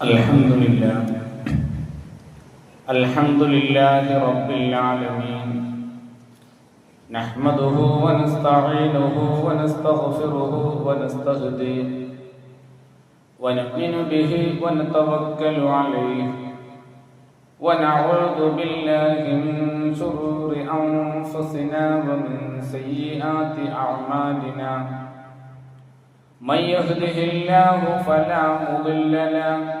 الحمد لله الحمد لله رب العالمين نحمده ونستعينه ونستغفره ونستهديه ونؤمن به ونتوكل عليه ونعوذ بالله من شرور أنفسنا ومن سيئات أعمالنا. من يهده الله فلا مضل له.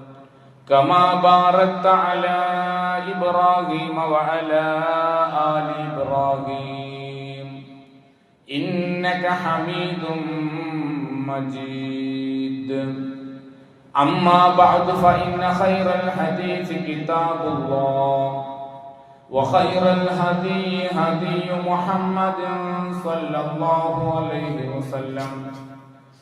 كما باركت على إبراهيم وعلى آل إبراهيم. إنك حميد مجيد. أما بعد فإن خير الحديث كتاب الله وخير الهدي هدي محمد صلى الله عليه وسلم.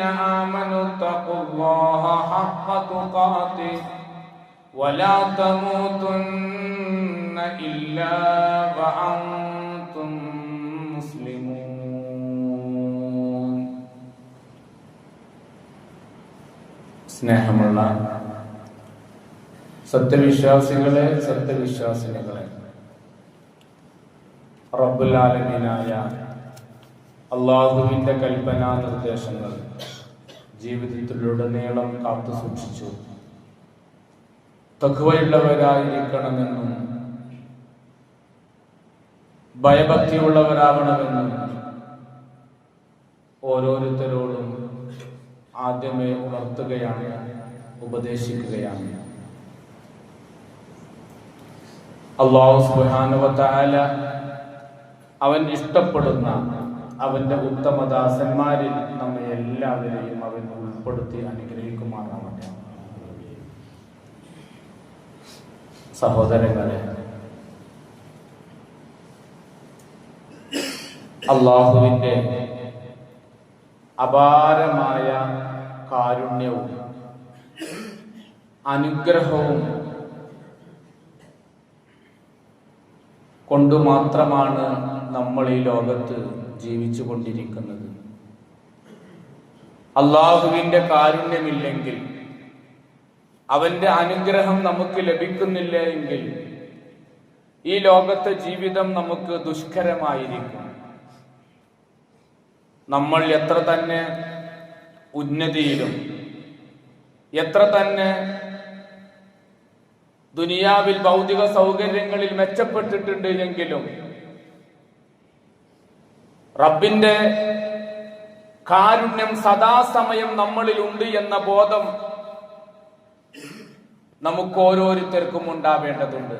آمنوا اتقوا الله حق تقاته ولا تموتن إلا وأنتم مسلمون സ്നേഹമുള്ള സത്യവിശ്വാസികളെ സത്യവിശ്വാസിനികളെ റബ്ബുലാലമീനായ അള്ളാഹുവിന്റെ കൽപ്പനാ നിർദ്ദേശങ്ങൾ ജീവിതത്തിലുടനീളം കാത്തു സൂക്ഷിച്ചു. തഖ്വയുള്ളവരായിരിക്കണമെന്നും ഭയഭക്തിയുള്ളവരാവണമെന്നും ഓരോരുത്തരോടും ആദ്യമേ ഉണർത്തുകയാണ് ഉപദേശിക്കുകയാണ്. അള്ളാഹു തആല അവൻ ഇഷ്ടപ്പെടുന്ന അവന്റെ ഉത്തമദാസന്മാരിൽ നമ്മെ എല്ലാവരെയും അവൻ ഉൾപ്പെടുത്തി അനുഗ്രഹിക്കുമാറാവട്ടെ. സഹോദരങ്ങളെ അള്ളാഹുവിന്റെ അപാരമായ കാരുണ്യവും അനുഗ്രഹവും കൊണ്ടു മാത്രമാണ് നമ്മൾ ഈ ലോകത്ത് ജീവിച്ചു കൊണ്ടിരിക്കുന്നത് അള്ളാഹുവിന്റെ കാരുണ്യമില്ലെങ്കിൽ അവന്റെ അനുഗ്രഹം നമുക്ക് ലഭിക്കുന്നില്ല എങ്കിൽ ഈ ലോകത്തെ ജീവിതം നമുക്ക് ദുഷ്കരമായിരിക്കും. നമ്മൾ എത്ര തന്നെ ഉന്നതിയിലും എത്ര തന്നെ ദുനിയാവിൽ ഭൗതിക സൗകര്യങ്ങളിൽ മെച്ചപ്പെട്ടിട്ടുണ്ട് എങ്കിലും റബ്ബിന്റെ കാരുണ്യം സദാസമയം നമ്മളിലുണ്ട് എന്ന ബോധം നമുക്ക് ഓരോരുത്തർക്കും ഉണ്ടാവേണ്ടതുണ്ട്.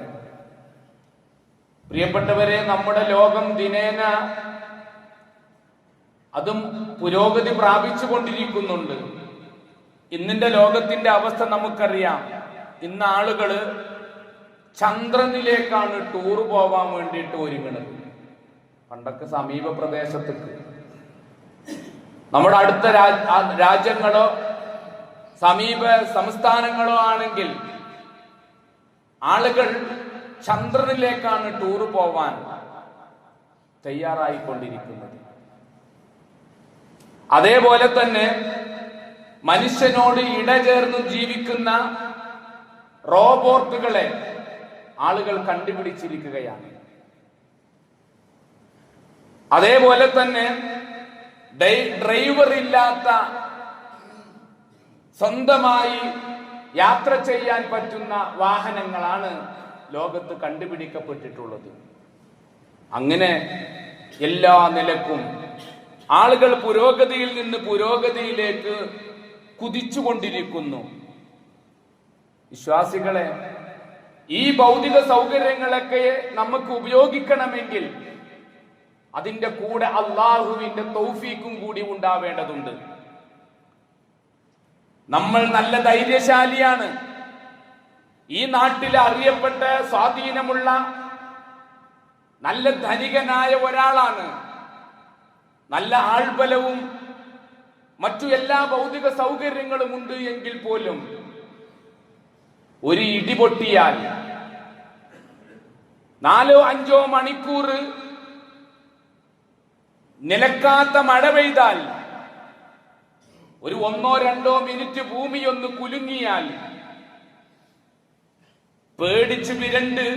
പ്രിയപ്പെട്ടവരെ നമ്മുടെ ലോകം ദിനേന അതും പുരോഗതി പ്രാപിച്ചു കൊണ്ടിരിക്കുന്നുണ്ട്. ഇന്നിന്റെ ലോകത്തിന്റെ അവസ്ഥ നമുക്കറിയാം. ഇന്ന് ആളുകൾ ചന്ദ്രനിലേക്കാണ് ടൂർ പോവാൻ വേണ്ടിയിട്ട് ഒരുങ്ങുന്നത് പണ്ടൊക്കെ സമീപ പ്രദേശത്തേക്ക്. നമ്മുടെ അടുത്ത രാജ്യങ്ങളോ സമീപ സംസ്ഥാനങ്ങളോ ആണെങ്കിൽ ആളുകൾ ചന്ദ്രനിലേക്കാണ് ടൂർ പോവാൻ തയ്യാറായിക്കൊണ്ടിരിക്കുന്നത്. അതേപോലെ തന്നെ മനുഷ്യനോട് ഇടചേർന്ന് ജീവിക്കുന്ന റോബോട്ടുകളെ ആളുകൾ കണ്ടുപിടിച്ചിരിക്കുകയാണ്. അതേപോലെ തന്നെ ഡ്രൈവർ ഇല്ലാത്ത സ്വന്തമായി യാത്ര ചെയ്യാൻ പറ്റുന്ന വാഹനങ്ങളാണ് ലോകത്ത് കണ്ടുപിടിക്കപ്പെട്ടിട്ടുള്ളത്. അങ്ങനെ എല്ലാ നിലക്കും ആളുകൾ പുരോഗതിയിൽ നിന്ന് പുരോഗതിയിലേക്ക് കുതിച്ചുകൊണ്ടിരിക്കുന്നു. വിശ്വാസികളെ ഈ ഭൗതിക സൗകര്യങ്ങളൊക്കെ നമുക്ക് ഉപയോഗിക്കണമെങ്കിൽ അതിന്റെ കൂടെ അള്ളാഹുവിന്റെ തൗഫീക്കും കൂടി ഉണ്ടാവേണ്ടതുണ്ട്. നമ്മൾ നല്ല ധൈര്യശാലിയാണ്. ഈ നാട്ടിൽ അറിയപ്പെട്ട സ്വാധീനമുള്ള നല്ല ധനികനായ ഒരാളാണ്. നല്ല ആൾബലവും മറ്റു എല്ലാ ഭൗതിക സൗകര്യങ്ങളും ഉണ്ട് എങ്കിൽ പോലും ഒരു ഇടിപൊട്ടിയാൽ നാലോ അഞ്ചോ മണിക്കൂർ നിലക്കാത്ത മഴ പെയ്താൽ ഒരു ഒന്നോ രണ്ടോ മിനിറ്റ് ഭൂമി ഒന്ന് കുലുങ്ങിയാൽ പേടിച്ച് വിരണ്ട്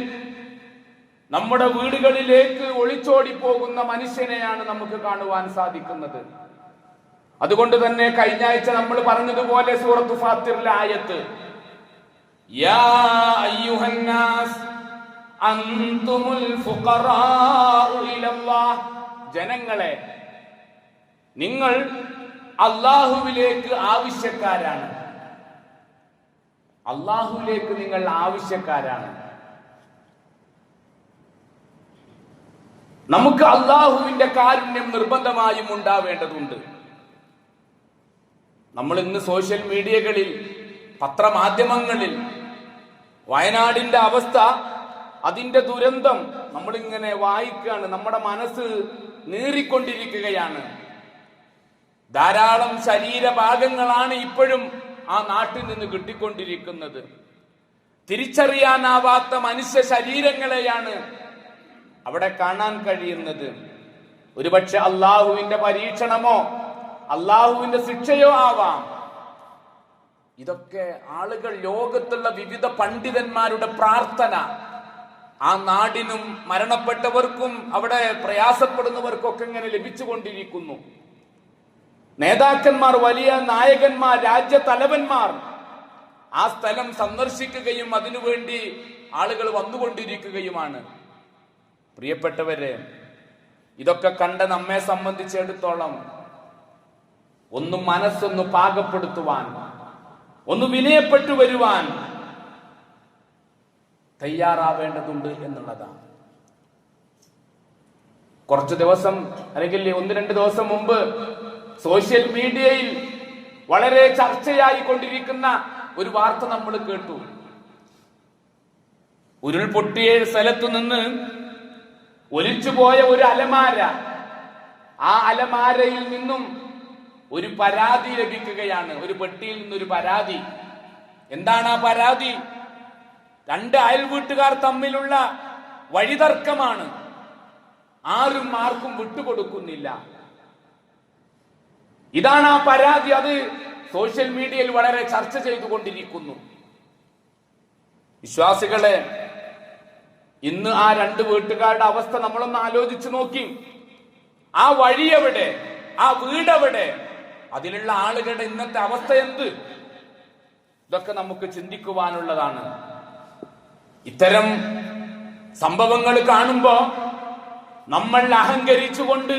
നമ്മുടെ വീടുകളിലേക്ക് ഒളിച്ചോടി പോകുന്ന മനുഷ്യനെയാണ് നമുക്ക് കാണുവാൻ സാധിക്കുന്നത്. അതുകൊണ്ട് തന്നെ കഴിഞ്ഞ ആഴ്ച നമ്മൾ പറഞ്ഞതുപോലെ സൂറത്ത് ഫാത്തിറിലെ ആയത്ത് യാ ഇലല്ലാഹ് ജനങ്ങളെ നിങ്ങൾ അള്ളാഹുവിലേക്ക് ആവശ്യക്കാരാണ്. അള്ളാഹുവിലേക്ക് നിങ്ങൾ ആവശ്യക്കാരാണ്. നമുക്ക് അള്ളാഹുവിന്റെ കാരുണ്യം നിർബന്ധമായും ഉണ്ടാവേണ്ടതുണ്ട്. നമ്മൾ ഇന്ന് സോഷ്യൽ മീഡിയകളിൽ പത്രമാധ്യമങ്ങളിൽ വയനാടിന്റെ അവസ്ഥ അതിന്റെ ദുരന്തം നമ്മളിങ്ങനെ വായിക്കുകയാണ്. നമ്മുടെ മനസ്സ് നീറിക്കൊണ്ടിരിക്കുകയാണ്. ധാരാളം ശരീരഭാഗങ്ങളാണ് ഇപ്പോഴും ആ നാട്ടിൽ നിന്ന് കിട്ടിക്കൊണ്ടിരിക്കുന്നത്. തിരിച്ചറിയാനാവാത്ത മനുഷ്യ ശരീരങ്ങളെയാണ് അവിടെ കാണാൻ കഴിയുന്നത്. ഒരുപക്ഷെ അള്ളാഹുവിന്റെ പരീക്ഷണമോ അള്ളാഹുവിന്റെ ശിക്ഷയോ ആവാം. ഇതൊക്കെ ആളുകൾ ലോകത്തുള്ള വിവിധ പണ്ഡിതന്മാരുടെ പ്രാർത്ഥന. ആ നാടിനും മരണപ്പെട്ടവർക്കും അവിടെ പ്രയാസപ്പെടുന്നവർക്കൊക്കെ ഇങ്ങനെ ലഭിച്ചുകൊണ്ടിരിക്കുന്നു. നേതാക്കന്മാർ വലിയ നായകന്മാർ രാജ്യ തലവന്മാർ ആ സ്ഥലം സന്ദർശിക്കുകയും അതിനുവേണ്ടി ആളുകൾ വന്നുകൊണ്ടിരിക്കുകയുമാണ്. പ്രിയപ്പെട്ടവരെ ഇതൊക്കെ കണ്ട നമ്മെ സംബന്ധിച്ചിടത്തോളം ഒന്ന് മനസ്സൊന്ന് പാകപ്പെടുത്തുവാൻ ഒന്ന് വിനയപ്പെട്ടു വരുവാൻ തയ്യാറാവേണ്ടതുണ്ട് എന്നുള്ളതാണ്. കുറച്ചു ദിവസം അല്ലെങ്കിൽ ഒന്ന് രണ്ട് ദിവസം മുമ്പ് സോഷ്യൽ മീഡിയയിൽ വളരെ ചർച്ചയായി കൊണ്ടിരിക്കുന്ന ഒരു വാർത്ത നമ്മൾ കേട്ടു. ഉരുൾപൊട്ടിയ സ്ഥലത്തു നിന്ന് ഒലിച്ചുപോയ ഒരു അലമാര. ആ അലമാരയിൽ നിന്നും ഒരു പരാതി ലഭിക്കുകയാണ്. ഒരു പെട്ടിയിൽ നിന്നൊരു പരാതി. എന്താണ് ആ പരാതി? രണ്ട് അയൽവീട്ടുകാർ തമ്മിലുള്ള വഴിതർക്കമാണ്. ആരും ആർക്കും വിട്ടുകൊടുക്കുന്നില്ല. ഇതാണ് ആ പരാതി. അത് സോഷ്യൽ മീഡിയയിൽ വളരെ ചർച്ച ചെയ്തുകൊണ്ടിരിക്കുന്നു. വിശ്വാസികളെ ഇന്ന് ആ രണ്ട് വീട്ടുകാരുടെ അവസ്ഥ നമ്മളൊന്ന് ആലോചിച്ചു നോക്കി. ആ വഴി എവിടെ? ആ വീടെവിടെ അതിലുള്ള ആളുകളുടെ ഇന്നത്തെ അവസ്ഥ എന്ത്? ഇതൊക്കെ നമുക്ക് ചിന്തിക്കുവാനുള്ളതാണ്. ഇത്തരം സംഭവങ്ങൾ കാണുമ്പോ നമ്മൾ അഹങ്കരിച്ചുകൊണ്ട്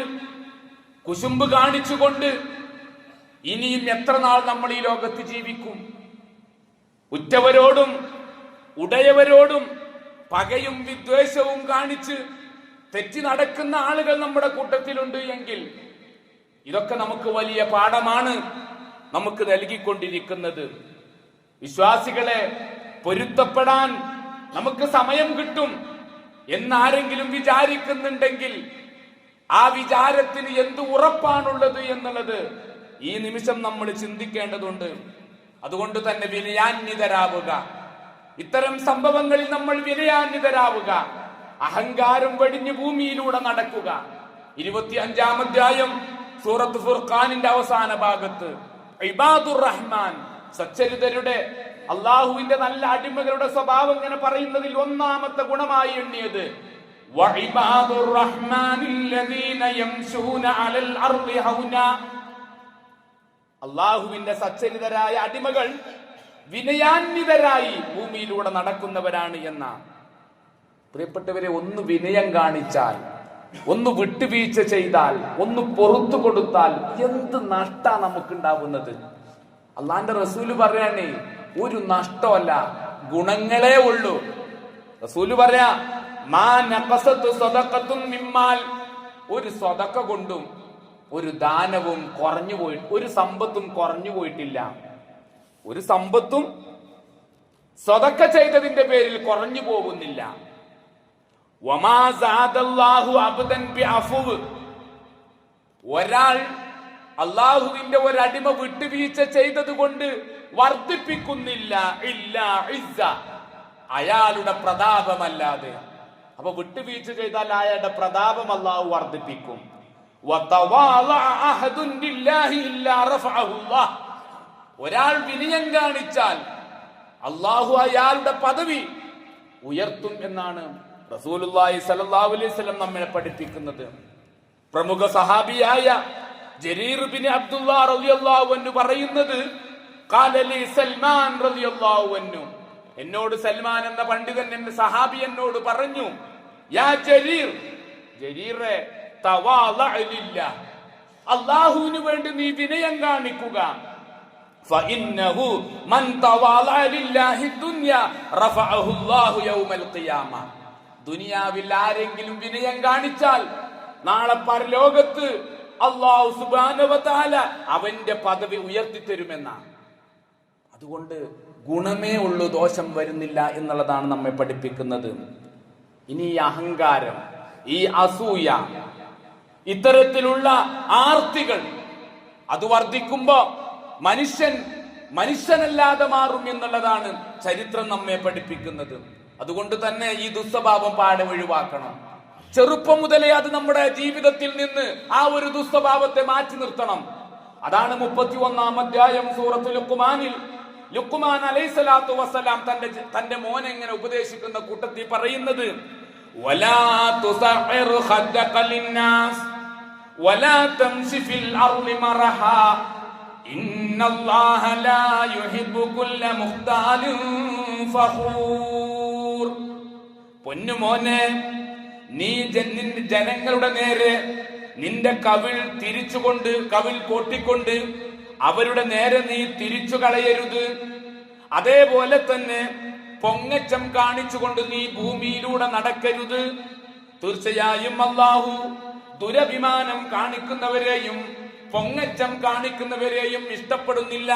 കുശുമ്പ് കാണിച്ചുകൊണ്ട് ഇനിയും എത്ര നാൾ നമ്മൾ ഈ ലോകത്ത് ജീവിക്കും? ഉറ്റവരോടും ഉടയവരോടും പകയും വിദ്വേഷവും കാണിച്ച് തെറ്റി നടക്കുന്ന ആളുകൾ നമ്മുടെ കൂട്ടത്തിലുണ്ട് എങ്കിൽ ഇതൊക്കെ നമുക്ക് വലിയ പാഠമാണ് നമുക്ക് നൽകിക്കൊണ്ടിരിക്കുന്നത്. വിശ്വാസികളെ പൊരുത്തപ്പെടാൻ നമുക്ക് സമയം കിട്ടും എന്നാരെങ്കിലും വിചാരിക്കുന്നുണ്ടെങ്കിൽ ആ വിചാരത്തിന് എന്ത് ഉറപ്പാണുള്ളത് എന്നുള്ളത് ഈ നിമിഷം നമ്മൾ ചിന്തിക്കേണ്ടതുണ്ട്. അതുകൊണ്ട് തന്നെ വിനയാന്വിതരാവുക. ഇത്തരം സംഭവങ്ങളിൽ നമ്മൾ വിനയാന്വിതരാവുക. അഹങ്കാരം വെടിഞ്ഞ് ഭൂമിയിലൂടെ നടക്കുക. ഇരുപത്തി അഞ്ചാം അധ്യായം സൂറത്ത് ഫുർഖാനിന്റെ അവസാന ഭാഗത്ത്. ഇബാദുർ റഹ്മാൻ സച്ചരിതരുടെ അള്ളാഹുവിന്റെ നല്ല അടിമകളുടെ സ്വഭാവം ഇങ്ങനെ പറയുന്നതിൽ ഒന്നാമത്തെ ഗുണമായി എണ്ണിയത്. അള്ളാഹുവിന്റെ സച്ചരിതരായ അടിമകൾ വിനയാന്വിതരായി ഭൂമിയിലൂടെ നടക്കുന്നവരാണ് എന്ന. പ്രിയപ്പെട്ടവരെ ഒന്ന് വിനയം കാണിച്ചാൽ ഒന്ന് വിട്ടുവീഴ്ച ചെയ്താൽ ഒന്ന് പുറത്തു കൊടുത്താൽ എന്ത് നഷ്ട നമുക്കുണ്ടാവുന്നത്? അള്ളാന്റെ റസൂൽ പറയണേ ഒരു നഷ്ടമല്ല ഗുണങ്ങളേ ഉള്ളൂ. റസൂൽ പറയാ മാ നഖസത്തു സ്വതക്കത്തും മിമ്മാൽ. ഒരു സ്വതക്ക കൊണ്ടും ഒരു ദാനവും കുറഞ്ഞു പോയി ഒരു സമ്പത്തും കുറഞ്ഞു പോയിട്ടില്ല. ഒരു സമ്പത്തും സ്വതക്ക ചെയ്തതിന്റെ പേരിൽ കുറഞ്ഞു പോകുന്നില്ല. ഒരാൾ അള്ളാഹുവിന്റെ ഒരു അടിമ വിട്ടുവീഴ്ച ചെയ്തത് കൊണ്ട് വർദ്ധിപ്പിക്കുന്നില്ല ഇല്ല ഇസ്സ അയാളുടെ പ്രതാപമല്ലാതെ. അപ്പൊ വിട്ടുവീഴ്ച ചെയ്താൽ അയാളുടെ പ്രതാപം അള്ളാഹു വർദ്ധിപ്പിക്കും. ഒരാൾ വിനയം കാണിച്ചാൽ അള്ളാഹു അയാളുടെ പദവി ഉയർത്തും എന്നാണ് റസൂലുള്ളാഹി സ്വല്ലല്ലാഹു അലൈഹി വസല്ലം നമ്മെ പഠിപ്പിക്കുന്നത്. പ്രമുഖ സഹാബിയായ ജരീർ ബിൻ അബ്ദുല്ലാ റളിയല്ലാഹു അൻഹു പറയുന്നത് സൽമാൻ എന്നോട് സൽമാൻ എന്ന പണ്ഡിതൻ എന്ന സഹാബി എന്നോട് പറഞ്ഞു യാ ജരീർ ജരീറെ അള്ളാഹുവിന് വേണ്ടി നീ വിനയം കാണിക്കുക. ദുനിയാവിൽ ആരെങ്കിലും വിനയം കാണിച്ചാൽ നാളെ പരലോകത്ത് അള്ളാഹു സുബാനവതാല അവന്റെ പദവി ഉയർത്തിത്തരുമെന്നാണ്. അതുകൊണ്ട് ഗുണമേ ഉള്ളൂ ദോഷം വരുന്നില്ല എന്നുള്ളതാണ് നമ്മെ പഠിപ്പിക്കുന്നത്. ഇനി ഈ അഹങ്കാരം ഈ അസൂയ ഇത്തരത്തിലുള്ള ആർത്തികൾ അത് വർദ്ധിക്കുമ്പോ മനുഷ്യൻ മനുഷ്യനല്ലാതെ മാറും എന്നുള്ളതാണ് ചരിത്രം നമ്മെ പഠിപ്പിക്കുന്നത്. അതുകൊണ്ട് തന്നെ ഈ ദുസ്വഭാവം പാടെ ഒഴിവാക്കണം. ചെറുപ്പം മുതലേ അത് നമ്മുടെ ജീവിതത്തിൽ നിന്ന് ആ ഒരു ദുസ്വഭാവത്തെ മാറ്റി നിർത്തണം. അതാണ് മുപ്പത്തി ഒന്നാം അധ്യായം സൂറത്തുൽ ലുക്കുമാനിൽ ലുക്കുമാൻ അലൈഹി സ്വലാത്തു വസ്സലാം തന്റെ തന്റെ മോനെ എങ്ങനെ ഉപദേശിക്കുന്ന കൂട്ടത്തിൽ പറയുന്നത് പൊന്നുമോനെ നീ ജനങ്ങളുടെ നേരെ നിന്റെ കവിൾ തിരിച്ചുകൊണ്ട് കവിൾ കോട്ടിക്കൊണ്ട് അവരുടെ നേരെ നീ തിരിച്ചു കളയരുത്. അതേപോലെ തന്നെ പൊങ്ങച്ചം കാണിച്ചുകൊണ്ട് നീ ഭൂമിയിലൂടെ നടക്കരുത്. തീർച്ചയായും അള്ളാഹു ദുരഭിമാനം കാണിക്കുന്നവരെയും പൊങ്ങച്ചം കാണിക്കുന്നവരെയും ഇഷ്ടപ്പെടുന്നില്ല.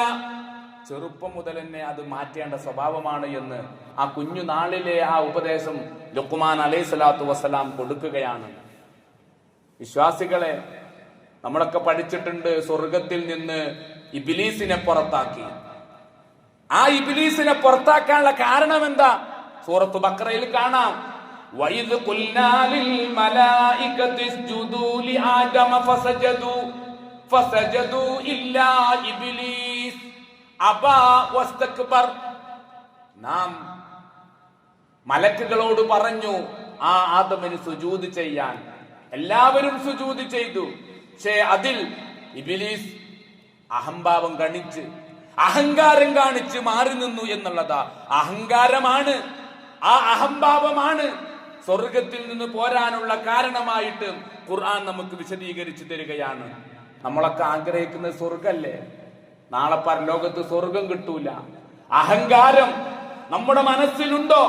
ചെറുപ്പം മുതൽ തന്നെ അത് മാറ്റേണ്ട സ്വഭാവമാണ് എന്ന് ആ കുഞ്ഞു നാളിലെ ആ ഉപദേശം ലുക്കുമാൻ അലൈഹി സ്വലാത്തു വസ്സലാം കൊടുക്കുകയാണ്. വിശ്വാസികളെ നമ്മളൊക്കെ പഠിച്ചിട്ടുണ്ട് സ്വർഗത്തിൽ നിന്ന് ഇബിലീസിനെ പുറത്താക്കി. ആ ഇബിലീസിനെ പുറത്താക്കാനുള്ള കാരണം എന്താ? സൂറത്ത് ബക്രയിൽ കാണാം. വസ്തക്ബർ. നാം മലക്കുകളോട് പറഞ്ഞു ആ ആദമിന് സുജൂത് ചെയ്യാൻ. എല്ലാവരും സുജൂത് ചെയ്തു. പക്ഷേ അതിൽ ഇബിലീസ് അഹംഭാവം കാണിച്ച് അഹങ്കാരം കാണിച്ച് മാറി നിന്നു എന്നുള്ളതാ. അഹങ്കാരമാണ് ആ അഹംഭാവമാണ് സ്വർഗത്തിൽ നിന്ന് പോരാനുള്ള കാരണമായിട്ട് ഖുർആൻ നമുക്ക് വിശദീകരിച്ചു തരികയാണ്. നമ്മളൊക്കെ ആഗ്രഹിക്കുന്ന സ്വർഗല്ലേ? നാളെ പരലോകത്ത് സ്വർഗം കിട്ടൂല. അഹങ്കാരം നമ്മുടെ മനസ്സിലുണ്ടോ?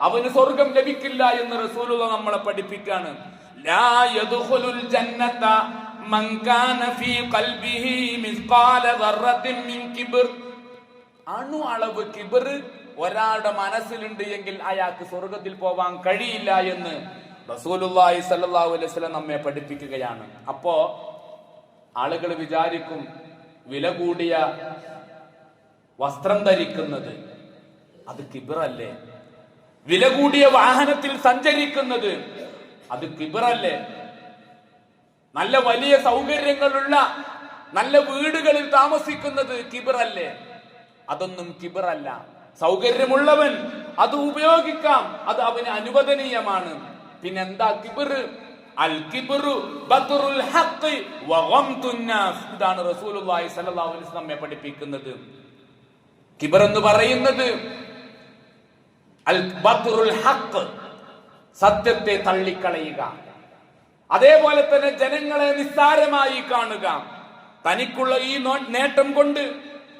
അവന് സ്വർഗം ലഭിക്കില്ല എന്ന് റസൂലുള്ള നമ്മളെ പഠിപ്പിക്കാണ് ലാ അണു അളവ് കിബർ ഒരാളുടെ മനസ്സിലുണ്ട് എങ്കിൽ അയാൾക്ക് സ്വർഗത്തിൽ പോവാൻ കഴിയില്ല എന്ന് റസൂലുള്ളാഹി സ്വല്ലല്ലാഹു അലൈഹി വസല്ലം നമ്മെ പഠിപ്പിക്കുകയാണ്. അപ്പോ ആളുകൾ വിചാരിക്കും വില കൂടിയ വസ്ത്രം ധരിക്കുന്നത് അത് കിബറല്ലേ വില കൂടിയ വാഹനത്തിൽ സഞ്ചരിക്കുന്നത് അത് കിബിറല്ലേ നല്ല വലിയ സൗകര്യങ്ങളുള്ള നല്ല വീടുകളിൽ താമസിക്കുന്നത് കിബിറല്ലേ? അതൊന്നും കിബിറല്ല. സൗകര്യമുള്ളവൻ അത് ഉപയോഗിക്കാം. അത് അവന് അനുവദനീയമാണ്. പിന്നെന്താ കിബിർ? അൽ കിബിറു ബത്റുൽ ഹഖ് ഇതാണ് റസൂലുള്ളാഹി സ്വല്ലല്ലാഹു അലൈഹി വസല്ലം നമ്മെ പഠിപ്പിക്കുന്നത്. കിബർ എന്ന് പറയുന്നത് അൽ ബത്റുൽ ഹഖ്. സത്യത്തെ തള്ളിക്കളയുക. അതേപോലെ തന്നെ ജനങ്ങളെ നിസ്സാരമായി കാണുക. തനിക്കുള്ള ഈ നേട്ടം കൊണ്ട്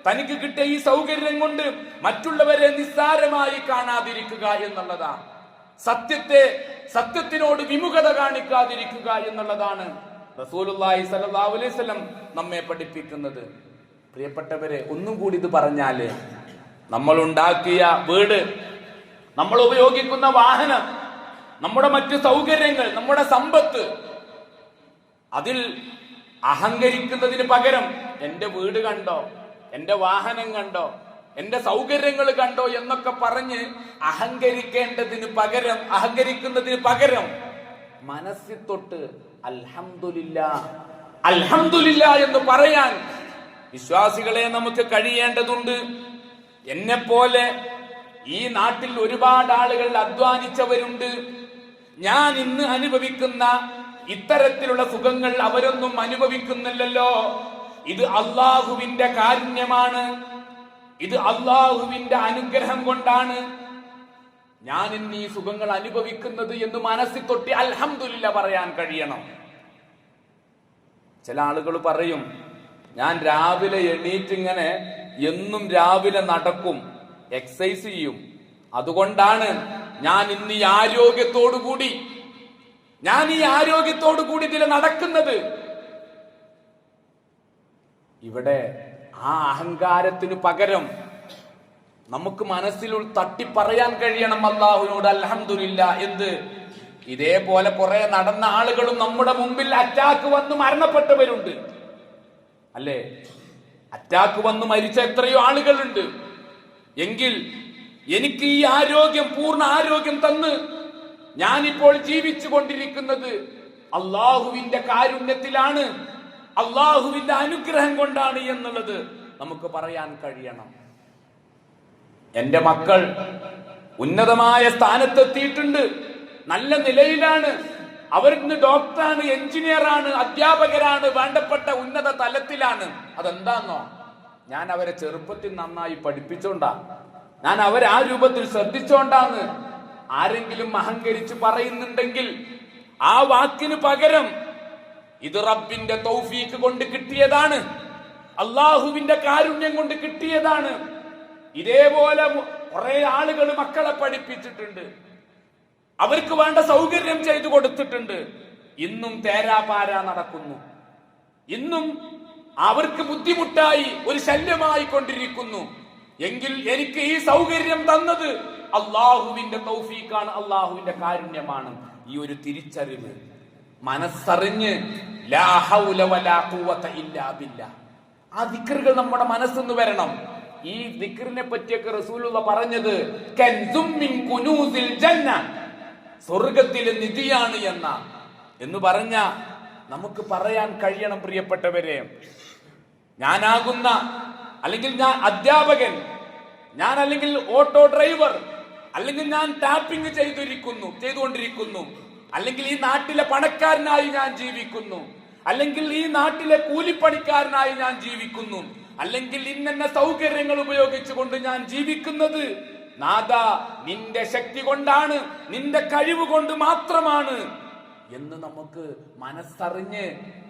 തനിക്ക് കിട്ടിയ ഈ സൗകര്യം കൊണ്ട് മറ്റുള്ളവരെ നിസ്സാരമായി കാണാതിരിക്കുക എന്നുള്ളതാണ് സത്യത്തെ സത്യത്തിനോട് വിമുഖത കാണിക്കാതിരിക്കുക എന്നുള്ളതാണ് റസൂലുള്ളാഹി സല്ലല്ലാഹു അലൈഹി വസല്ലം നമ്മെ പഠിപ്പിക്കുന്നത്. പ്രിയപ്പെട്ടവരെ ഒന്നും കൂടി ഇത് പറഞ്ഞാൽ നമ്മൾ ഉണ്ടാക്കിയ വീട് നമ്മൾ ഉപയോഗിക്കുന്ന വാഹനം നമ്മുടെ മറ്റ് സൗകര്യങ്ങൾ നമ്മുടെ സമ്പത്ത്. അതിൽ അഹങ്കരിക്കുന്നതിന് പകരം എന്റെ വീട് കണ്ടോ എന്റെ വാഹനം കണ്ടോ എന്റെ സൗകര്യങ്ങൾ കണ്ടോ എന്നൊക്കെ പറഞ്ഞ് അഹങ്കരിക്കേണ്ടതിന് പകരം അഹങ്കരിക്കുന്നതിന് പകരം മനസ്സിൽ തൊട്ട് അൽഹമില്ല അൽഹമില്ല എന്ന് പറയാൻ വിശ്വാസികളെ നമുക്ക് കഴിയേണ്ടതുണ്ട്. എന്നെ പോലെ ഈ നാട്ടിൽ ഒരുപാട് ആളുകൾ അധ്വാനിച്ചവരുണ്ട്. ഞാൻ ഇന്ന് അനുഭവിക്കുന്ന ഇത്തരത്തിലുള്ള സുഖങ്ങൾ അവരൊന്നും അനുഭവിക്കുന്നില്ലല്ലോ. ഇത് അള്ളാഹുവിന്റെ കാരുണ്യമാണ്. ഇത് അള്ളാഹുവിന്റെ അനുഗ്രഹം കൊണ്ടാണ്. ഞാൻ ഇന്ന് ഈ സുഖങ്ങൾ അനുഭവിക്കുന്നത് എന്ന് മനസ്സിൽ തൊട്ടി അൽഹമില്ല പറയാൻ കഴിയണം. ചില ആളുകൾ പറയും ഞാൻ രാവിലെ എണീറ്റ് ഇങ്ങനെ എന്നും രാവിലെ നടക്കും എക്സസൈസ് ചെയ്യും. അതുകൊണ്ടാണ് ഞാൻ ഇന്ന് ഈ ആരോഗ്യത്തോടു കൂടി ഞാൻ ഈ ആരോഗ്യത്തോടു കൂടി ഇതിൽ നടക്കുന്നത്. ഇവിടെ ആ അഹങ്കാരത്തിന് പകരം നമുക്ക് മനസ്സിൽ തട്ടി പറയാൻ കഴിയണം അള്ളാഹുവിനോട് അലഹമില്ല എന്ത് ഇതേപോലെ കുറെ നടന്ന ആളുകളും നമ്മുടെ മുമ്പിൽ അറ്റാക്ക് വന്ന് മരണപ്പെട്ടവരുണ്ട്. അല്ലേ? അറ്റാക്ക് വന്ന് മരിച്ച എത്രയോ ആളുകളുണ്ട്. എങ്കിൽ എനിക്ക് ഈ ആരോഗ്യം പൂർണ ആരോഗ്യം തന്ന് ഞാനിപ്പോൾ ജീവിച്ചു കൊണ്ടിരിക്കുന്നത് അള്ളാഹുവിന്റെ കാരുണ്യത്തിലാണ് അള്ളാഹുവിന്റെ അനുഗ്രഹം കൊണ്ടാണ് എന്നുള്ളത് നമുക്ക് പറയാൻ കഴിയണം. എന്റെ മക്കൾ ഉന്നതമായ സ്ഥാനത്തെത്തിയിട്ടുണ്ട് നല്ല നിലയിലാണ്. അവരിന്ന് ഡോക്ടറാണ് എഞ്ചിനീയറാണ് അധ്യാപകരാണ് വേണ്ടപ്പെട്ട ഉന്നത തലത്തിലാണ്. അതെന്താന്നോ? ഞാൻ അവരെ ചെറുപ്പത്തിൽ നന്നായി പഠിപ്പിച്ചോണ്ടാ ഞാൻ അവരെ ആ രൂപത്തിൽ ശ്രദ്ധിച്ചോണ്ടാന്ന് ആരെങ്കിലും അഹങ്കരിച്ച് പറയുന്നുണ്ടെങ്കിൽ ആ വാക്കിന് പകരം ഇത് റബ്ബിന്റെ തൗഫീക്ക് കൊണ്ട് കിട്ടിയതാണ്. അള്ളാഹുവിന്റെ കാരുണ്യം കൊണ്ട് കിട്ടിയതാണ്. ഇതേപോലെ കുറെ ആളുകൾ മക്കളെ പഠിപ്പിച്ചിട്ടുണ്ട്. അവർക്ക് വേണ്ട സൗകര്യം ചെയ്തു കൊടുത്തിട്ടുണ്ട്. ഇന്നും തേരാപാര നടക്കുന്നു. ഇന്നും അവർക്ക് ബുദ്ധിമുട്ടായി ഒരു ശല്യമായി കൊണ്ടിരിക്കുന്നു എങ്കിൽ എനിക്ക് ഈ സൗകര്യം തന്നത് അള്ളാഹുവിന്റെ തൗഫീഖാണ് അള്ളാഹുവിന്റെ കാരുണ്യമാണ്. ഈ ഒരു തിരിച്ചറിവ് മനസ്സറിഞ്ഞ്. ആ ദിക്റുകൾ നമ്മുടെ മനസ്സെന്ന് വരണം. ഈ ദിക്റിനെ പറ്റിയൊക്കെ റസൂലുള്ള പറഞ്ഞത് സ്വർഗത്തിലെ നിധിയാണ് എന്ന. എന്ന് പറഞ്ഞ നമുക്ക് പറയാൻ കഴിയണം പ്രിയപ്പെട്ടവരെ. ഞാനാകുന്ന അല്ലെങ്കിൽ ഞാൻ അധ്യാപകൻ ഞാൻ അല്ലെങ്കിൽ ഓട്ടോ ഡ്രൈവർ അല്ലെങ്കിൽ ഞാൻ ടാപ്പിംഗ് ചെയ്തിരിക്കുന്നു ചെയ്തുകൊണ്ടിരിക്കുന്നു. അല്ലെങ്കിൽ ഈ നാട്ടിലെ പണക്കാരനായി ഞാൻ ജീവിക്കുന്നു. അല്ലെങ്കിൽ ഈ നാട്ടിലെ കൂലിപ്പണിക്കാരനായി ഞാൻ ജീവിക്കുന്നു. അല്ലെങ്കിൽ ഇന്നെന്ന സൗകര്യങ്ങൾ ഉപയോഗിച്ചുകൊണ്ട് ഞാൻ ജീവിക്കുന്നത്. നാദ നിന്റെ ശക്തി കൊണ്ടാണ് നിന്റെ കഴിവ് കൊണ്ട് മാത്രമാണ് എന്ന് നമുക്ക് മനസ്സറിഞ്ഞ്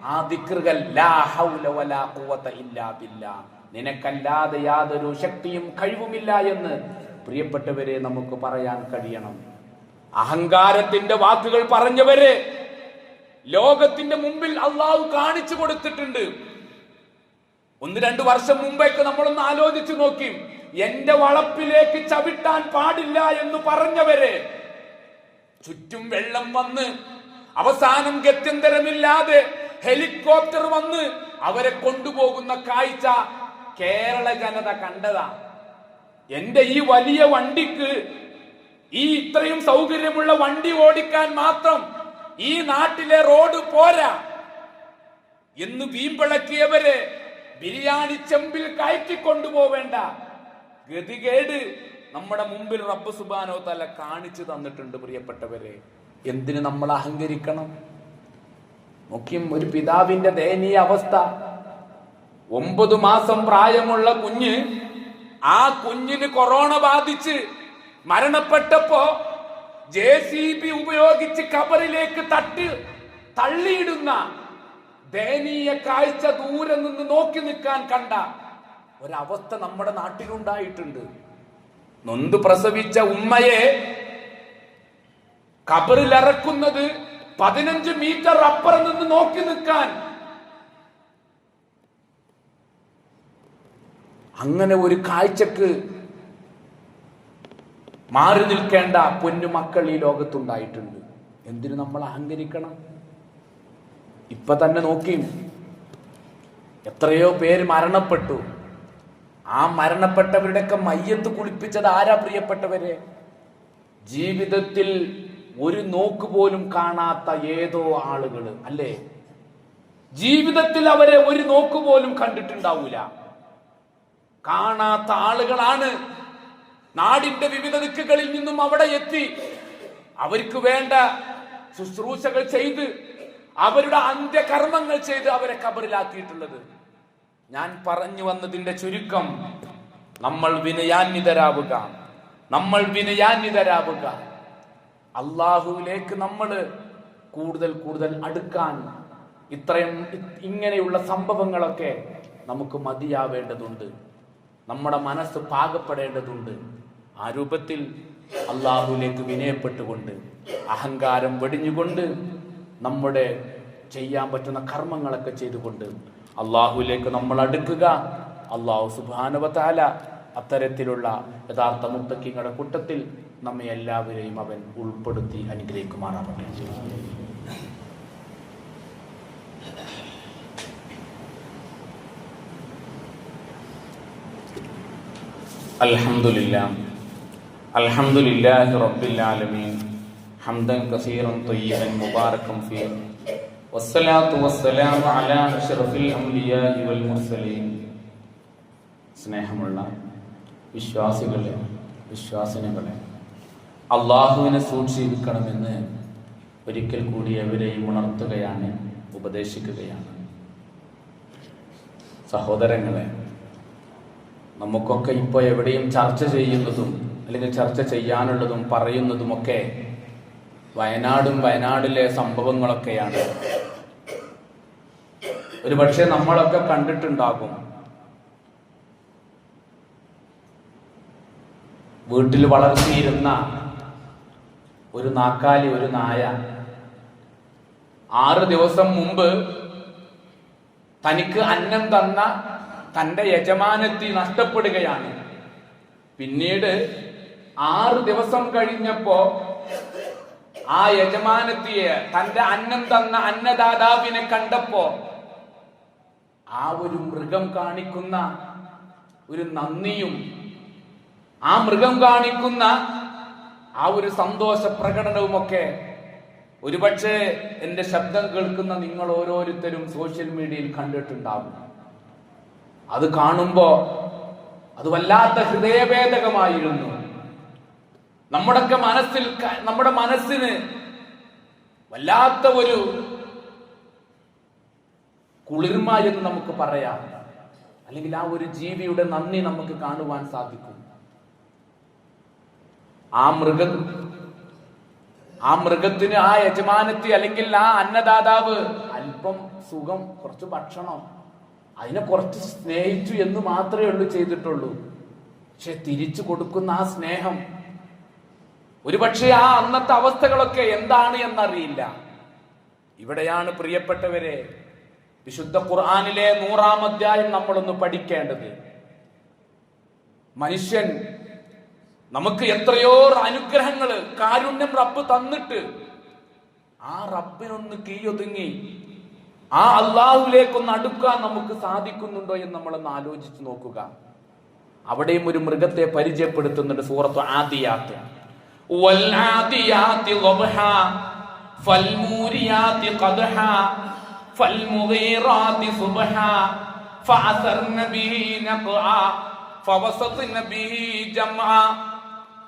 ആ ദിക്റുകൾ ലാ ഹൗല വലാ ഖുവത ഇല്ലാ ബില്ലാ നിനക്കല്ലാതെ യാതൊരു ശക്തിയും കഴിവുമില്ല എന്ന് പ്രിയപ്പെട്ടവരെ നമുക്ക് പറയാൻ കഴിയണം. അഹങ്കാരത്തിന്റെ വാക്കുകൾ പറഞ്ഞവരെ ലോകത്തിന്റെ മുമ്പിൽ അള്ളാഹു കാണിച്ചു കൊടുത്തിട്ടുണ്ട്. ഒന്ന് രണ്ട് വർഷം മുമ്പേക്ക് നമ്മളൊന്ന് ആലോചിച്ചു നോക്കി. എന്റെ വളപ്പിലേക്ക് ചവിട്ടാൻ പാടില്ല എന്ന് പറഞ്ഞവരെ ചുറ്റും വെള്ളം വന്ന് അവസാനം ഗത്യന്തരമില്ലാതെ ഹെലികോപ്റ്റർ വന്ന് അവരെ കൊണ്ടുപോകുന്ന കാഴ്ച കേരള ജനത കണ്ടതാ. എന്റെ ഈ വലിയ വണ്ടിക്ക് ഈ ഇത്രയും സൗകര്യമുള്ള വണ്ടി ഓടിക്കാൻ മാത്രം ഈ നാട്ടിലെ റോഡ് പോരാ. എന്ന് വീമ്പിളക്കിയവരെ ബിരിയാണി ചെമ്പിൽ കയറ്റി കൊണ്ടുപോവേണ്ട ഗതികേട് നമ്മുടെ മുമ്പിൽ റബ്ബ് സുബാനോ തല കാണിച്ചു തന്നിട്ടുണ്ട് പ്രിയപ്പെട്ടവരെ. എന്തിന് നമ്മൾ അഹങ്കരിക്കണം? മുഖ്യം ഒരു പിതാവിന്റെ ദയനീയ അവസ്ഥ. ഒമ്പത് മാസം പ്രായമുള്ള കുഞ്ഞ് ആ കുഞ്ഞിന് കൊറോണ ബാധിച്ച് മരണപ്പെട്ടപ്പോ ജെ സി ബി ഉപയോഗിച്ച് കബറിലേക്ക് തട്ടി തള്ളിയിടുന്ന ദയനീയ കാഴ്ച ദൂരെ നിന്ന് നോക്കി നിൽക്കാൻ കണ്ട ഒരവസ്ഥ നമ്മുടെ നാട്ടിലുണ്ടായിട്ടുണ്ട്. നൊന്ത് പ്രസവിച്ച ഉമ്മയെ കബറിലിറക്കുന്നത് പതിനഞ്ച് മീറ്റർ അപ്പുറം നിന്ന് നോക്കി നിൽക്കാൻ അങ്ങനെ ഒരു കാഴ്ചക്ക് മാറി നിൽക്കേണ്ട പൊന്നുമക്കൾ ഈ ലോകത്തുണ്ടായിട്ടുണ്ട്. എന്തിനു നമ്മൾ അഹങ്കരിക്കണം? ഇപ്പൊ തന്നെ നോക്കി എത്രയോ പേര് മരണപ്പെട്ടു. ആ മരണപ്പെട്ടവരുടെയൊക്കെ മയ്യത്ത് കുളിപ്പിച്ചത് ആരാ പ്രിയപ്പെട്ടവരെ? ജീവിതത്തിൽ ഒരു നോക്ക് പോലും കാണാത്ത ഏതോ ആളുകൾ അല്ലേ? ജീവിതത്തിൽ അവരെ ഒരു നോക്ക് പോലും കണ്ടിട്ടുണ്ടാവൂല. കാണാത്ത ആളുകളാണ്. നാടിന്റെ വിവിധ ദിക്കുകളിൽ നിന്നും അവിടെ എത്തി. അവർക്ക് വേണ്ട ശുശ്രൂഷകൾ ചെയ്ത് അവരുടെ അന്ത്യകർമ്മങ്ങൾ ചെയ്ത് അവരെ കബറിലാക്കിയിട്ടുള്ളത്. ഞാൻ പറഞ്ഞു വന്നതിന്റെ ചുരുക്കം നമ്മൾ വിനയാന്വിതരാവുക. നമ്മൾ വിനയാന്വിതരാവുക. അള്ളാഹുവിലേക്ക് നമ്മൾ കൂടുതൽ കൂടുതൽ അടുക്കാൻ ഇത്രയും ഇങ്ങനെയുള്ള സംഭവങ്ങളൊക്കെ നമുക്ക് മതിയാവേണ്ടതുണ്ട്. നമ്മുടെ മനസ്സ് പാകപ്പെടേണ്ടതുണ്ട്. ആ രൂപത്തിൽ അള്ളാഹുവിലേക്ക് വിനയപ്പെട്ടുകൊണ്ട് അഹങ്കാരം വെടിഞ്ഞുകൊണ്ട് നമ്മുടെ ചെയ്യാൻ പറ്റുന്ന കർമ്മങ്ങളൊക്കെ ചെയ്തുകൊണ്ട് അള്ളാഹുവിലേക്ക് നമ്മൾ അടുക്കുക. അള്ളാഹു സുബാനുവത്താല അത്തരത്തിലുള്ള യഥാർത്ഥ മുത്തക്കിങ്ങളുടെ കൂട്ടത്തിൽ നമ്മെ എല്ലാവരെയും അവൻ ഉൾപ്പെടുത്തി അനുഗ്രഹിക്കുമാറാവട്ടെ. الحمد لله الحمد لله رب العالمين حمدا كثيرا طيبا مباركا فيه والصلاة والسلام على أشرف الأنبياء والمرسلين സ്നേഹമുള്ള വിശ്വാസികളെ വിശ്വാസിനികളെ അള്ളാഹുവിനെ സൂക്ഷിക്കണമെന്ന് ഒരിക്കൽ കൂടി അവരെയും ഉണർത്തുകയാണ് ഉപദേശിക്കുകയാണ് സഹോദരങ്ങളെ നമുക്കൊക്കെ ഇപ്പോൾ എവിടെയും ചർച്ച ചെയ്യുന്നതും അല്ലെങ്കിൽ ചർച്ച ചെയ്യാനുള്ളതും പറയുന്നതുമൊക്കെ വയനാടും വയനാടിലെ സംഭവങ്ങളൊക്കെയാണ്. ഒരു പക്ഷേ നമ്മളൊക്കെ കണ്ടിട്ടുണ്ടാകും. വീട്ടിൽ വളർത്തിയിരുന്ന ഒരു നാക്കാലി ഒരു നായ. ആറ് ദിവസം മുമ്പ് തനിക്ക് അന്നം തന്ന തന്റെ യജമാനത്തി നഷ്ടപ്പെടുകയാണ്. പിന്നീട് ആറ് ദിവസം കഴിഞ്ഞപ്പോ ആ യജമാനത്തിയെ തന്റെ അന്നം തന്ന അന്നദാതാവിനെ കണ്ടപ്പോ ആ ഒരു മൃഗം കാണിക്കുന്ന ഒരു നന്ദിയും ആ മൃഗം കാണിക്കുന്ന ആ ഒരു സന്തോഷ പ്രകടനവുമൊക്കെ ഒരുപക്ഷെ എന്റെ ശബ്ദം കേൾക്കുന്ന നിങ്ങൾ ഓരോരുത്തരും സോഷ്യൽ മീഡിയയിൽ കണ്ടിട്ടുണ്ടാവും അത് കാണുമ്പോ അത് വല്ലാത്ത ഹൃദയഭേദകമായിരുന്നു. നമ്മുടെയൊക്കെ മനസ്സിൽ നമ്മുടെ മനസ്സിന് വല്ലാത്ത ഒരു കുളിർമ എന്ന് നമുക്ക് പറയാം. അല്ലെങ്കിൽ ആ ഒരു ജീവിയുടെ നന്ദി നമുക്ക് കാണുവാൻ സാധിക്കും. ആ മൃഗ ആ മൃഗത്തിന് ആ യജമാനത്തി അല്ലെങ്കിൽ ആ അന്നദാതാവ് അല്പം സുഖം കുറച്ച് ഭക്ഷണം അതിനെ കുറച്ച് സ്നേഹിച്ചു എന്ന് മാത്രമേ ഉള്ളൂ ചെയ്തിട്ടുള്ളൂ. പക്ഷെ തിരിച്ചു കൊടുക്കുന്ന ആ സ്നേഹം. ഒരുപക്ഷെ ആ അന്നത്തെ അവസ്ഥകളൊക്കെ എന്താണ് എന്നറിയില്ല. ഇവിടെയാണ് പ്രിയപ്പെട്ടവരെ വിശുദ്ധ ഖുർആാനിലെ നൂറാം അധ്യായം നമ്മളൊന്ന് പഠിക്കേണ്ടത്. മനുഷ്യൻ നമുക്ക് എത്രയോ അനുഗ്രഹങ്ങൾ കാരുണ്യം റബ്ബ് തന്നിട്ട് ആ റബ്ബിനൊന്ന് കീയൊതുങ്ങി ആ അള്ളാഹുവിലേക്കൊന്ന് അടുക്കാൻ നമുക്ക് സാധിക്കുന്നുണ്ടോ എന്ന് നമ്മൾ ഒന്ന് ആലോചിച്ച് നോക്കുക. അവിടെയും ഒരു മൃഗത്തെ പരിചയപ്പെടുത്തുന്നുണ്ട് സൂറത്ത് ആദിയാത്ത്. ഫൽമുറിയാത്തി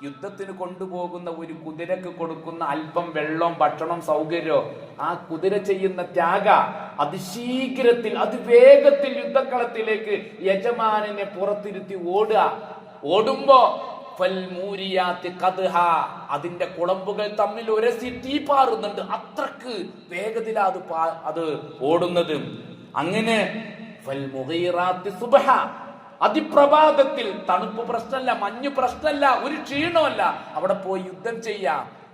യുദ്ധത്തിന് കൊണ്ടുപോകുന്ന ഒരു കുതിരക്ക് കൊടുക്കുന്ന അല്പം വെള്ളം ഭക്ഷണം സൗകര്യം ആ കുതിര ചെയ്യുന്ന ത്യാഗ അതിശീഘ്രത്തിൽ അതിവേഗത്തിൽ യുദ്ധക്കളത്തിലേക്ക് യജമാനെ പുറത്തിരുത്തി ഓടുക ഓടുമ്പോ. അതിന്റെ കുളമ്പുകൾ തമ്മിൽ ഉരസി തീപാറുന്നുണ്ട് അത്രയ്ക്ക് വേഗത്തിലാ അത് അത് ഓടുന്നത് അങ്ങനെ സുബ്ഹ. അതിപ്രഭാതത്തിൽ തണുപ്പ് പ്രശ്നമല്ല മഞ്ഞ് പ്രശ്നമല്ല ഒരു ക്ഷീണമല്ല. അവിടെ പോയി യുദ്ധം ചെയ്യാം.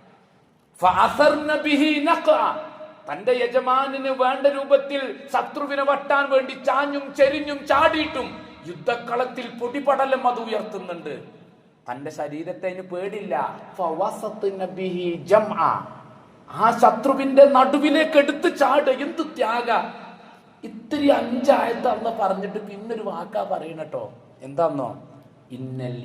തന്റെ യജമാനിന് വേണ്ട രൂപത്തിൽ ശത്രുവിനെ വട്ടാൻ വേണ്ടി ചാഞ്ഞും ചെരിഞ്ഞും ചാടിയിട്ടും യുദ്ധക്കളത്തിൽ പൊടിപടലം അത് ഉയർത്തുന്നുണ്ട്. തന്റെ ശരീരത്തെ അതിന് പേടില്ല. ആ ശത്രുവിന്റെ നടുവിലേക്ക് എടുത്ത് ചാട്. എന്ത് ത്യാഗ? ഇത്തിരി അഞ്ചായത്ത് അന്ന് പറഞ്ഞിട്ട് പിന്നൊരു വാക്കാ പറയണട്ടോ എന്താന്നോ? ഇന്നൽ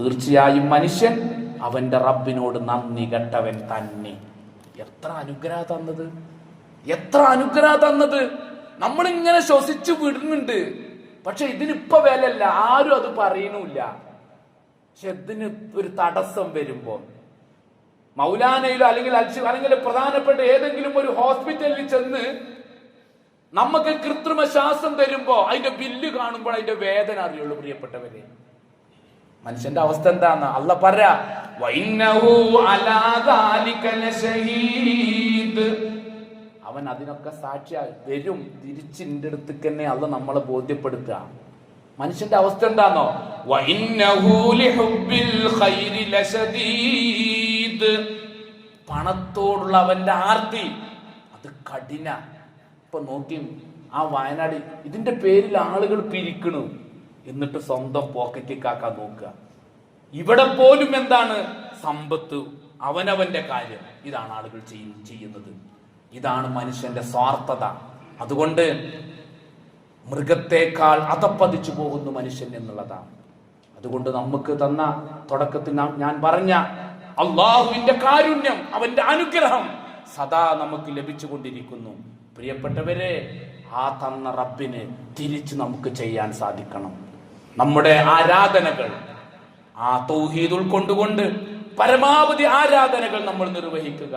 തീർച്ചയായും മനുഷ്യൻ അവന്റെ റബ്ബിനോട് നന്ദി കെട്ടവൻ തന്നെ. എത്ര അനുഗ്രഹം തന്നത്? എത്ര അനുഗ്രഹം തന്നത്? നമ്മളിങ്ങനെ ശ്വസിച്ചു വിടുന്നുണ്ട്. പക്ഷെ ഇതിനിപ്പോ വിലല്ല ആരും അത് പറയണില്ല. പക്ഷെ ഇതിന് ഒരു തടസ്സം വരുമ്പോ മൗലാനയിലോ അല്ലെങ്കിൽ അല്ലെങ്കിൽ പ്രധാനപ്പെട്ട ഏതെങ്കിലും ഒരു ഹോസ്പിറ്റലിൽ ചെന്ന് നമുക്ക് കൃത്രിമ ശ്വാസം തരുമ്പോ അതിന്റെ ബില്ല് കാണുമ്പോൾ അതിന്റെ വേദന അറിയുള്ളൂ പ്രിയപ്പെട്ടവരെ. മനുഷ്യന്റെ അവസ്ഥ എന്താന്ന് അല്ല പറ. അവൻ അതിനൊക്കെ സാക്ഷിയായി വരും തിരിച്ചിന്റെ അടുത്തേക്ക് തന്നെ അല്ല നമ്മളെ ബോധ്യപ്പെടുത്തുക. മനുഷ്യന്റെ അവസ്ഥ എന്താന്നോ? വൈന്നഹു ലിഹുബ്ബിൽ ഖൈരി ലശദീദ്. പണത്തോടുള്ള അവന്റെ ആർത്തി. അത് കഠിന. ഇപ്പൊ നോക്കി ആ വയനാട് ഇതിന്റെ പേരിൽ ആളുകൾ പിരിക്കണു. എന്നിട്ട് സ്വന്തം പോക്കറ്റ് കാക്കാൻ നോക്കുക. ഇവിടെ പോലും എന്താണ്? സമ്പത്ത് അവനവന്റെ കാര്യം. ഇതാണ് ആളുകൾ ചെയ്യുന്നത്. ഇതാണ് മനുഷ്യന്റെ സ്വാർത്ഥത. അതുകൊണ്ട് മൃഗത്തേക്കാൾ അതപ്പതിച്ചു പോകുന്നു മനുഷ്യൻ എന്നുള്ളതാണ്. അതുകൊണ്ട് നമുക്ക് തന്ന തുടക്കത്തിൽ ഞാൻ പറഞ്ഞ അള്ളാഹുവിന്റെ കാരുണ്യം അവന്റെ അനുഗ്രഹം സദാ നമുക്ക് ലഭിച്ചു കൊണ്ടിരിക്കുന്നു പ്രിയപ്പെട്ടവരെ ആ തന്ന റബ്ബിന് തിരിച്ചു നമുക്ക് ചെയ്യാൻ സാധിക്കണം. നമ്മുടെ ആരാധനകൾ ആ തൗഹീദ് ഉൾക്കൊണ്ടുകൊണ്ട് പരമാവധി ആരാധനകൾ നമ്മൾ നിർവഹിക്കുക.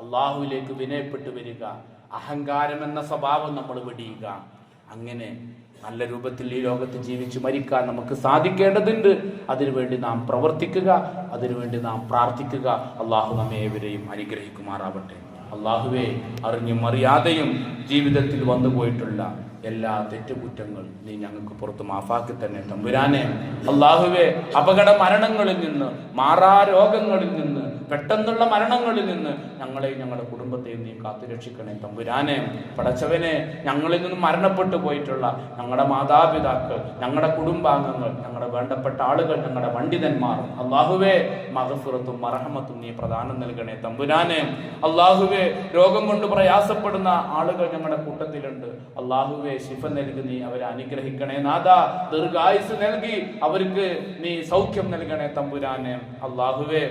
അള്ളാഹുവിലേക്ക് വിനയപ്പെട്ടു വരിക. അഹങ്കാരം എന്ന സ്വഭാവം നമ്മൾ വെടിയുക. അങ്ങനെ നല്ല രൂപത്തിൽ ഈ ലോകത്ത് ജീവിച്ച് മരിക്കാൻ നമുക്ക് സാധിക്കേണ്ടതുണ്ട്. അതിനുവേണ്ടി നാം പ്രവർത്തിക്കുക അതിനുവേണ്ടി നാം പ്രാർത്ഥിക്കുക. അള്ളാഹു നമ്മെ ഏവരെയും അനുഗ്രഹിക്കുമാറാവട്ടെ. അള്ളാഹുവെ അറിഞ്ഞും അറിയാതെയും ജീവിതത്തിൽ വന്നുപോയിട്ടുള്ള എല്ലാ തെറ്റുകുറ്റങ്ങൾ നീ ഞങ്ങൾക്ക് പുറത്ത് മാഫാക്കി തന്നെ തമ്പുരാനെ. അള്ളാഹുവെ അപകട മരണങ്ങളിൽ നിന്ന് മാറാ രോഗങ്ങളിൽ നിന്ന് പെട്ടെന്നുള്ള മരണങ്ങളിൽ നിന്ന് ഞങ്ങളെയും ഞങ്ങളുടെ കുടുംബത്തെയും നീ കാത്തുരക്ഷിക്കണേ തമ്പുരാനെ പടച്ചവനെ. ഞങ്ങളിൽ നിന്ന് മരണപ്പെട്ടു പോയിട്ടുള്ള ഞങ്ങളുടെ മാതാപിതാക്കൾ ഞങ്ങളുടെ കുടുംബാംഗങ്ങൾ ഞങ്ങളുടെ വേണ്ടപ്പെട്ട ആളുകൾ ഞങ്ങളുടെ പണ്ഡിതന്മാർ. അള്ളാഹുവേ മഹഫുറത്തും മറഹമത്തും നീ പ്രദാനം നൽകണേ തമ്പുരാനെ. അള്ളാഹുവെ രോഗം കൊണ്ട് പ്രയാസപ്പെടുന്ന ആളുകൾ ഞങ്ങളുടെ കൂട്ടത്തിലുണ്ട്. അള്ളാഹുവെ ശിഫ നൽകി നീ അവരെ അനുഗ്രഹിക്കണേ നാഥ. ദീർഘായുസ് നൽകി അവർക്ക് നീ സൗഖ്യം നൽകണേ തമ്പുരാനെ. അള്ളാഹുവെ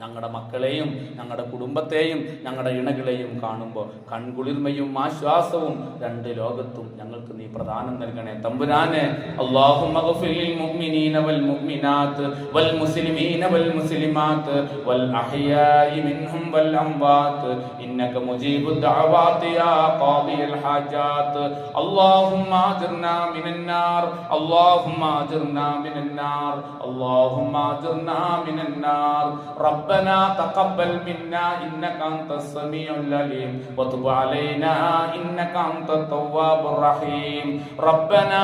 ഞങ്ങളുടെ മക്കളെയും ഞങ്ങളുടെ കുടുംബത്തെയും ഞങ്ങളുടെ ഇണകളെയും കാണുമ്പോൾ കൺകുളിർമയും ആശ്വാസവും രണ്ട് ലോകത്തും ഞങ്ങൾക്ക് നീ പ്രദാനം നൽകണേ തമ്പുരാനെ اللهم اغفر للمؤمنين والمؤمنات والمسلمين والمسلمات والأحياء منهم والأموات إنك مجيب الدعوات يا قاضي الحاجات اللهم أجرنا من النار اللهم أجرنا من النار اللهم أجرنا من النار ربنا تقبل منا إنك أنت السميع العليم وتب علينا إنك أنت التواب الرحيم. ربنا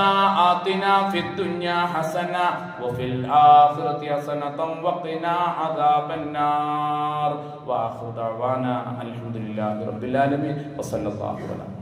آتنا في الدنيا حسنة وفي الآخرة حسنة وقنا عذاب النار. وآخر دعوانا الحمد لله رب العالمين. وصلى الله وسلم